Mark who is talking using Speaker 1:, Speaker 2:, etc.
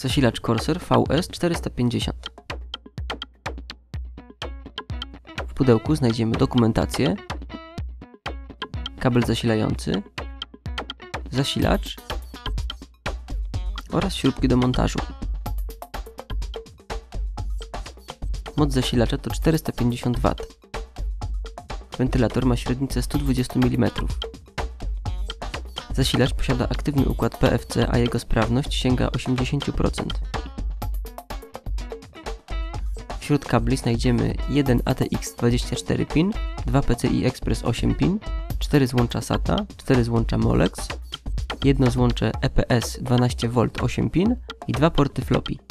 Speaker 1: Zasilacz Corsair VS450. W pudełku znajdziemy dokumentację, kabel zasilający, zasilacz oraz śrubki do montażu. Moc zasilacza to 450 W. Wentylator ma średnicę 120 mm. Zasilacz posiada aktywny układ PFC, a jego sprawność sięga 80%. Wśród kabli znajdziemy jeden ATX 24 pin, 2 PCI Express 8 pin, 4 złącza SATA, 4 złącza Molex, jedno złącze EPS 12V 8 pin i dwa porty floppy.